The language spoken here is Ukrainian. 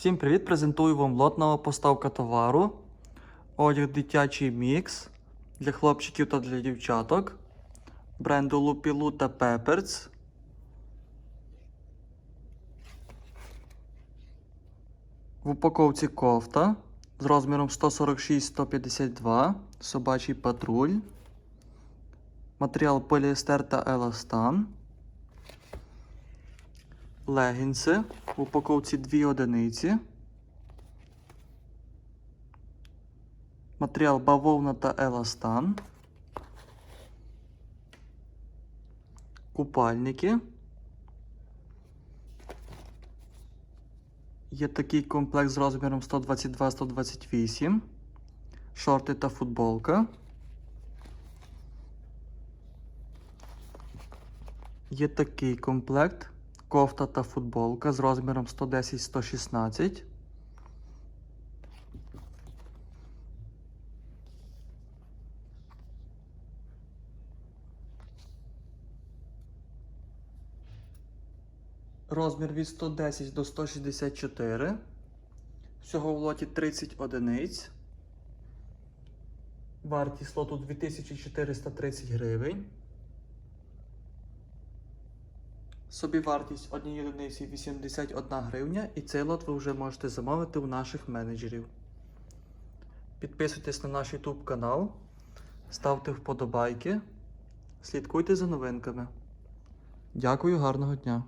Всім привіт! Презентую вам лот нова поставка товару. Одяг дитячий мікс для хлопчиків та для дівчаток. Бренду Лупілу та Пеперц. В упаковці кофта з розміром 146-152, собачий патруль. Матеріал поліестер та еластан. Легінси в упаковці 2 одиниці. Матеріал бавовна та еластан. Купальники. Є такий комплект з розміром 122-128. Шорти та футболка. Є такий комплект. Кофта та футболка з розміром 110-116. Розмір від 110 до 164. Всього в лоті 30 одиниць. Вартість лоту 2430 гривень. Собівартість однієї одиниці 81 гривня, і цей лот ви вже можете замовити у наших менеджерів. Підписуйтесь на наш YouTube канал, ставте вподобайки, слідкуйте за новинками. Дякую, гарного дня!